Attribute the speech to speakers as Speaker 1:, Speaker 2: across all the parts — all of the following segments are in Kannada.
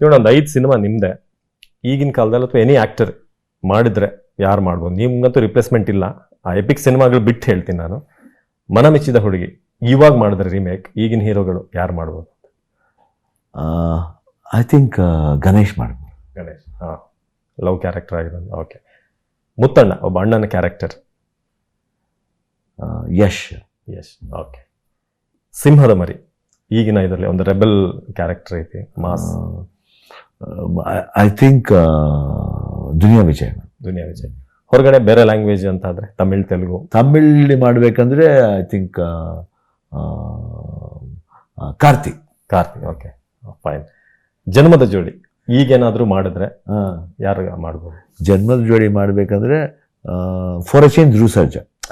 Speaker 1: ಇವಾಗ ಒಂದು ಐದು ಸಿನಿಮಾ ನಿಮ್ಮದೇ ಈಗಿನ ಕಾಲದಲ್ಲಿ ಅಥವಾ ಎನಿ ಆ್ಯಕ್ಟರ್ ಮಾಡಿದರೆ ಯಾರು ಮಾಡ್ಬೋದು? ನಿಮ್ಗಂತೂ ರಿಪ್ಲೇಸ್ಮೆಂಟ್ ಇಲ್ಲ. ಆ ಎಪಿಕ್ ಸಿನಿಮಾಗಳು ಬಿಟ್ಟು ಹೇಳ್ತೀನಿ ನಾನು. ಮನ ಮೆಚ್ಚಿದ ಹುಡುಗಿ. ಇವಾಗ ಮಾಡಿದ್ರೆ ರೀಮೇಕ್ ಈಗಿನ ಹೀರೋಗಳು ಯಾರು ಮಾಡ್ಬೋದು?
Speaker 2: ಐ ಥಿಂಕ್ ಗಣೇಶ್ ಮಾಡ್ಬೋದು.
Speaker 1: ಗಣೇಶ್ ಹಾಂ. ಲವ್ ಕ್ಯಾರೆಕ್ಟರ್ ಆಗಿರೋದು. ಓಕೆ ಮುತ್ತಣ್ಣ ಒಬ್ಬ ಅಣ್ಣನ ಕ್ಯಾರೆಕ್ಟರ್
Speaker 2: ಯಶ್.
Speaker 1: ಯಶ್ ಓಕೆ ಸಿಂಹದ ಮರಿ. ಈಗಿನ ಇದರಲ್ಲಿ ಒಂದು ರೆಬೆಲ್ ಕ್ಯಾರೆಕ್ಟರ್ ಐತಿ mass.
Speaker 2: I think Duniya Vijaya
Speaker 1: Duniya Vijaya. ಹೊರಗಡೆ ಬೇರೆ ಲ್ಯಾಂಗ್ವೇಜ್ ಅಂತ ಆದ್ರೆ ತಮಿಳ್ ತೆಲುಗು.
Speaker 2: ತಮಿಳ್ ಮಾಡಬೇಕಂದ್ರೆ I think Karthik.
Speaker 1: Karthik okay fine Janmada Jodi ಈಗೇನಾದ್ರೂ ಮಾಡಿದ್ರೆ ಯಾರು ಮಾಡ್ಬೋದು?
Speaker 2: ಜನ್ಮದ ಜೋಡಿ ಮಾಡಬೇಕಂದ್ರೆ ಫಾರ್ ಎ ಚೇಂಜ್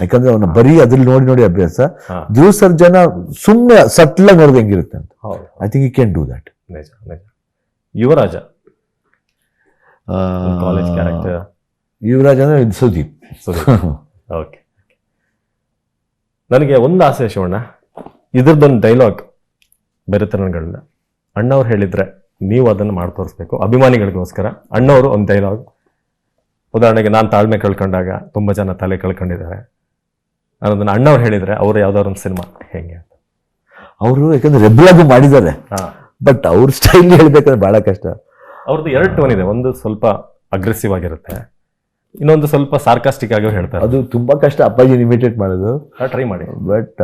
Speaker 2: ಯಾಕಂದ್ರೆ ಅವನ ಬರೀ ಅದ್ರಲ್ಲಿ ನೋಡಿ ನೋಡಿ ಅಭ್ಯಾಸ.
Speaker 1: ಹಾ.
Speaker 2: ಧ್ರುವ ಸರ್ಜನ ಸುಮ್ಮನೆ ಸಟ್ಲಾಗಿ ನೋಡಿದ್ರೆ ಹೆಂಗಿರುತ್ತೆ ಅಂತ.
Speaker 1: ಹೌದು.
Speaker 2: I think you can do that
Speaker 1: ನಿಜ ನಿಜ. ಯುವರಾಜ. ಕಾಲೇಜ್ ಕ್ಯಾರೆಕ್ಟರ್
Speaker 2: ಯುವರಾಜ್ ಅಂದ್ರೆ ಇದು ಸುದೀಪ್.
Speaker 1: ಓಕೆ ನನಗೆ ಒಂದು ಆಸೆ ಶಿವಣ್ಣ. ಇದ್ರದ್ದೊಂದು ಡೈಲಾಗ್ ಬೆರೆತನಗಳನ್ನ ಅಣ್ಣವ್ರು ಹೇಳಿದ್ರೆ ನೀವು ಅದನ್ನು ಮಾಡಿ ತೋರಿಸ್ಬೇಕು. ಅಭಿಮಾನಿಗಳಿಗೋಸ್ಕರ ಅಣ್ಣವರು ಒಂದು ಡೈಲಾಗ್ ಉದಾಹರಣೆಗೆ ನಾನು ತಾಳ್ಮೆ ಕಳ್ಕೊಂಡಾಗ ತುಂಬ ಜನ ತಲೆ ಕಳ್ಕೊಂಡಿದ್ದಾರೆ. ಅನ್ನೋದನ್ನ ಅಣ್ಣವ್ರು ಹೇಳಿದ್ರೆ ಅವರು ಯಾವ್ದಾದ್ರು ಒಂದು ಸಿನಿಮಾ. ಹೆಂಗೆ ಅಂತ.
Speaker 2: ಅವರು ಯಾಕಂದ್ರೆ ರೆಬ್ಲಾಗು ಮಾಡಿದ್ದಾರೆ. ಬಟ್ ಅವ್ರ ಸ್ಟೈಲ್ ಹೇಳ್ಬೇಕಂದ್ರೆ ಬಹಳ ಕಷ್ಟ.
Speaker 1: ಅವ್ರದ್ದು ಎರಡು ಟೋನ್ ಇದೆ. ಒಂದು ಸ್ವಲ್ಪ ಅಗ್ರೆಸಿವ್ ಆಗಿರುತ್ತೆ. ಇನ್ನೊಂದು ಸ್ವಲ್ಪ ಸಾರ್ಕಾಸ್ಟಿಕ್ ಆಗಿ ಹೇಳ್ತಾರೆ.
Speaker 2: ಅದು ತುಂಬಾ ಕಷ್ಟ. ಅಪ್ಪಾಜಿ ಇಮಿಟೇಟ್ ಮಾಡೋದು.
Speaker 1: ಟ್ರೈ ಮಾಡಿ.
Speaker 2: ಬಟ್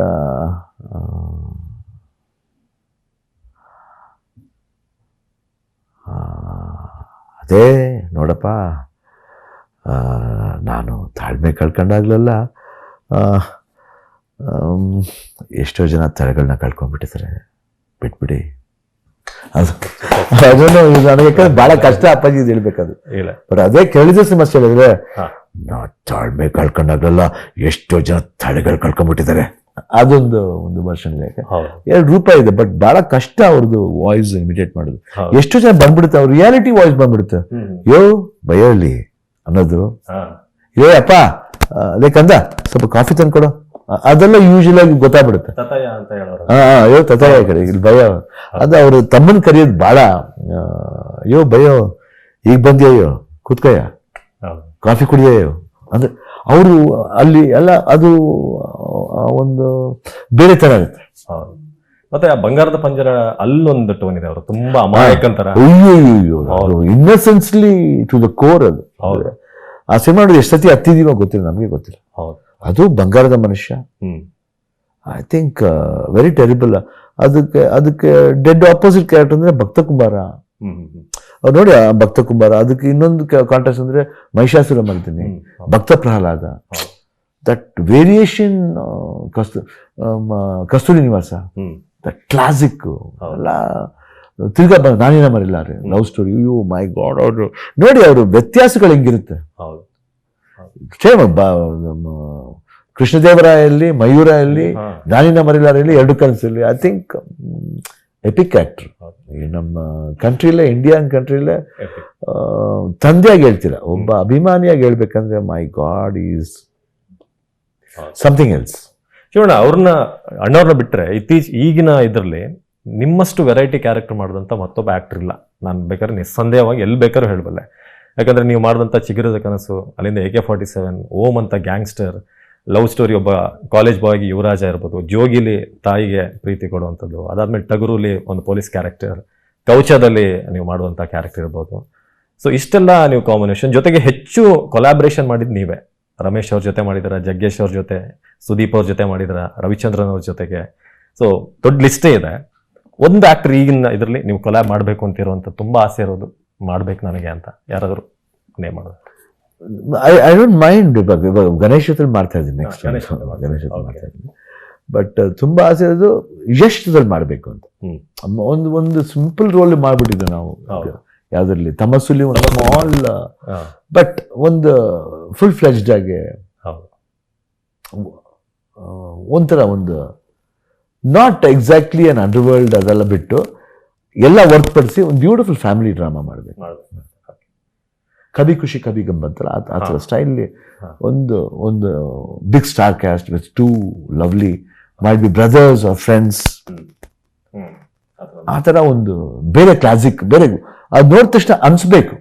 Speaker 2: ಅದೇ ನೋಡಪ್ಪ ನಾನು ತಾಳ್ಮೆ ಕಳ್ಕೊಂಡಾಗ್ಲೆಲ್ಲ ಎಷ್ಟೋ ಜನ ತಲೆಗಳನ್ನ ಕಳ್ಕೊಂಡ್ಬಿಟ್ಟಿದ್ದಾರೆ ಬಿಟ್ಬಿಡಿ. ಅದನ್ನು ನನಗೆ ಯಾಕಂದ್ರೆ ಬಹಳ ಕಷ್ಟ ಅಪ್ಪಾಜಿ ಇದು ಹೇಳ್ಬೇಕದು. ಬಟ್ ಅದೇ ಕೇಳಿದ ಸಮಸ್ಯೆ ಹೇಳಿದ್ರೆ ತಾಳ್ಮೆ ಕಳ್ಕೊಂಡಾಗಲ್ಲ ಎಷ್ಟೋ ಜನ ತಲೆಗಳು ಕಳ್ಕೊಂಡ್ಬಿಟ್ಟಿದ್ದಾರೆ. ಅದೊಂದು ಒಂದು ವರ್ಷನ್ ಎರಡು ರೂಪಾಯಿ ಇದೆ ಬಟ್ ಬಹಳ ಕಷ್ಟ ಅವ್ರದ್ದು ವಾಯ್ಸ್ ಇಮಿಟೇಟ್ ಮಾಡೋದು. ಎಷ್ಟು ಜನ ಬಂದ್ಬಿಡುತ್ತೆ ಅವ್ರ ರಿಯಾಲಿಟಿ ವಾಯ್ಸ್ ಬಂದ್ಬಿಡುತ್ತೆ. ಯೋ ಬಯಲಿ ಅನ್ನೋದು. ಯೋ ಅಪ್ಪ ಅದೇ ಕಂದ ಸ್ವಲ್ಪ ಕಾಫಿ ತಂದ್ಕೊಡು. ಅದೆಲ್ಲ ಯೂಶಲ್ ಆಗಿ ಗೊತ್ತಾಗ್ಬಿಡುತ್ತೆ. ಅಯ್ಯೋ ತತಾಯ ಕಡೆ ಇಲ್ಲಿ ಭಯ. ಅದು ಅವ್ರ ತಮ್ಮನ್ ಕರೆಯೋದು ಭಾಳ ಅಯ್ಯೋ ಭಯೋ ಈಗ ಬಂದ್ಯಯ್ಯೋ ಕುತ್ಕಯ್ಯ. ಕಾಫಿ ಕುಡಿಯೋ ಅಂದ್ರೆ ಅವರು ಅಲ್ಲಿ ಎಲ್ಲ ಅದು ಒಂದು ಬೇರೆ ತರ ಇರುತ್ತೆ
Speaker 1: ಮತ್ತೆ ಆ ಬಂಗಾರದ ಪಂಜರ ಅಲ್ಲೊಂದು ಟೋನ್ ಇದೆ ಅವರು ತುಂಬಾ ಅಮಾಯಕಂತರ
Speaker 2: ಅಯ್ಯೋ
Speaker 1: ಹೌದು.
Speaker 2: ಇನ್ನಸೆನ್ಸ್ಲಿ ಟು ದ ಕೋರ್ ಅದು. ಆ ಸಿನಿಮಾ ಎಷ್ಟು ಸತಿ ಹತ್ತಿದೀವೋ ಗೊತ್ತಿಲ್ಲ ನಮಗೆ ಗೊತ್ತಿಲ್ಲ.
Speaker 1: ಹೌದು.
Speaker 2: ಅದು ಬಂಗಾರದ ಮನುಷ್ಯ. ಐ ಥಿಂಕ್ ವೆರಿ ಟೆರಿಬಲ್ ಅದಕ್ಕೆ ಅದಕ್ಕೆ ಡೆಡ್ ಆಪೋಸಿಟ್ ಕ್ಯಾರೆಕ್ಟರ್ ಅಂದ್ರೆ ಭಕ್ತ ಕುಮಾರ. ನೋಡಿ ಭಕ್ತ ಕುಮಾರ ಅದಕ್ಕೆ ಇನ್ನೊಂದು ಕಾಂಟ್ರಾಸ್ಟ್ ಅಂದ್ರೆ ಮಹಿಷಾಸುರ ಮಾಡ್ತೀನಿ. ಭಕ್ತ ಪ್ರಹ್ಲಾದ. ದಟ್ ವೇರಿಯೇಷನ್ ಕಸ್ತು ಕಸ್ತೂರಿ ನಿವಾಸ. ದಟ್ ಕ್ಲಾಸಿಕ್
Speaker 1: ಅಲ್ಲ
Speaker 2: ಎಲ್ಲ ತಿರ್ಗಾ ಬಂದ ನಾನೇನ ಮರಿಲಾರೆ ಲವ್ ಸ್ಟೋರಿ ಅಯ್ಯೋ ಮೈ ಗಾಡ್ ಅವರು ನೋಡಿ ಅವರು ವ್ಯತ್ಯಾಸಗಳು ಹೆಂಗಿರುತ್ತೆ. ಕೃಷ್ಣದೇವರಾಯಲ್ಲಿ ಮಯೂರ ಅಲ್ಲಿ
Speaker 1: ಹಾ.
Speaker 2: ನಾನಿನ ಮರಿಲಾರಲ್ಲಿ ಎರಡು ಕನಸಲ್ಲಿ ಐ ಥಿಂಕ್ ಎಪಿಕ್. ಈ ನಮ್ಮ ಕಂಟ್ರಿಲೇ ಇಂಡಿಯನ್ ಕಂಟ್ರಿಲೇ. ತಂದೆಯಾಗಿ ಹೇಳ್ತೀರ ಒಬ್ಬ ಅಭಿಮಾನಿಯಾಗಿ ಹೇಳ್ಬೇಕಂದ್ರೆ my god is. Something else
Speaker 1: Shivanna ಅವ್ರನ್ನ ಅಣ್ಣವ್ರನ್ನ ಬಿಟ್ಟರೆ ಇತ್ತೀಚೆ ಈಗಿನ ಇದರಲ್ಲಿ ನಿಮ್ಮಷ್ಟು ವೆರೈಟಿ ಕ್ಯಾರೆಕ್ಟರ್ ಮಾಡಿದಂಥ ಮತ್ತೊಬ್ಬ ಆ್ಯಕ್ಟ್ರ್ ಇಲ್ಲ ನಾನು ಬೇಕಾದ್ರೆ ನಿಸ್ಸಂದೇಹವಾಗಿ ಎಲ್ಲಿ ಬೇಕಾದ್ರೂ ಹೇಳಬಲ್ಲೆ ಯಾಕಂದ್ರೆ ನೀವು ಮಾಡಿದಂಥ ಚಿಗಿರದ ಕನಸು ಅಲ್ಲಿಂದ A K forty seven Om ಅಂತ ಗ್ಯಾಂಗ್ಸ್ಟರ್ ಲವ್ ಸ್ಟೋರಿ ಒಬ್ಬ ಕಾಲೇಜ್ ಬಾಯ್ಗೆ ಯುವರಾಜ ಇರ್ಬೋದು. ಜೋಗಿಲಿ ತಾಯಿಗೆ ಪ್ರೀತಿ ಕೊಡುವಂಥದ್ದು. ಅದಾದ್ಮೇಲೆ ಟಗರುಲಿ ಒಂದು ಪೊಲೀಸ್ ಕ್ಯಾರೆಕ್ಟರ್ ಕೌಚದಲ್ಲಿ ನೀವು ಮಾಡುವಂಥ ಕ್ಯಾರೆಕ್ಟರ್ ಇರ್ಬೋದು. ಸೊ ಇಷ್ಟೆಲ್ಲ ನೀವು ಕಾಂಬಿನೇಷನ್ ಜೊತೆಗೆ ಹೆಚ್ಚು ಕೊಲಾಬ್ರೇಷನ್ ಮಾಡಿದ್ದು ನೀವೇ. ರಮೇಶ್ ಅವ್ರ ಜೊತೆ ಮಾಡಿದ್ರ? ಜಗ್ಗೇಶ್ ಅವ್ರ ಜೊತೆ? ಸುದೀಪ್ ಅವ್ರ ಜೊತೆ ಮಾಡಿದ್ರ? ರವಿಚಂದ್ರನ್ ಅವ್ರ ಜೊತೆಗೆ? ಸೊ ದೊಡ್ಡ ಲಿಸ್ಟೇ ಇದೆ. ಒಂದು ಆಕ್ಟರ್ ಈಗಿನ ಇದರಲ್ಲಿ ನೀವು ಕೊಲಾಬ್ ಮಾಡಬೇಕು ಅಂತಿರುವಂಥ ತುಂಬಾ ಆಸೆ ಇರೋದು. ಮಾಡ್ಬೇಕು ನನಗೆ ಅಂತ. ಯಾರಾದರೂ ನೇಮ್ ಮಾಡೋದು.
Speaker 2: ಐ ಐ ಡೋಂಟ್ ಮೈಂಡ್ ಇವಾಗ ಗಣೇಶ್ ಹತ್ರ ಮಾಡ್ತಾ ಇದ್ದೀನಿ ನೆಕ್ಸ್ಟ್
Speaker 1: ಗಣೇಶ ಮಾಡ್ತಾ
Speaker 2: ಇದ್ದೀನಿ. ಬಟ್ ತುಂಬ ಆಸೆ ಇರೋದು ಯಶದಲ್ಲಿ ಮಾಡಬೇಕು ಅಂತ. ಒಂದು ಒಂದು ಸಿಂಪಲ್ ರೋಲ್ ಮಾಡಿಬಿಟ್ಟಿದ್ದೆ ನಾವು. ಯಾವುದರಲ್ಲಿ? ತಮಸುಲಿ ಒಂದು ಸ್ಮಾಲ್ ಬಟ್ ಒಂದು ಫುಲ್ ಫ್ಲೆಜ್ಡ್ ಆಗಿ ಒಂಥರ ಒಂದು not exactly an under world ಅದೆಲ್ಲ ಬಿಟ್ಟು ಎಲ್ಲ ಹೊರತುಪಡಿಸಿ ಒಂದು ಬ್ಯೂಟಿಫುಲ್ ಫ್ಯಾಮಿಲಿ ಡ್ರಾಮಾ ಮಾಡಬೇಕು. ಕಬಿ ಖುಷಿ ಕಭಿ ಗಮ್ ಅಂತಲ್ಲ ಆ- ಥರ. ಸ್ಟೈಲ್ ಒಂದು ಒಂದು big star cast with two lovely might be brothers are friends. ಆ ಥರ. ಒಂದು ಬೇರೆ ಕ್ಲಾಸಿಕ್ ಬೇರೆ ಅದು ನೋಡಿದ ತಕ್ಷಣ ಅನ್ಸ್ಬೇಕು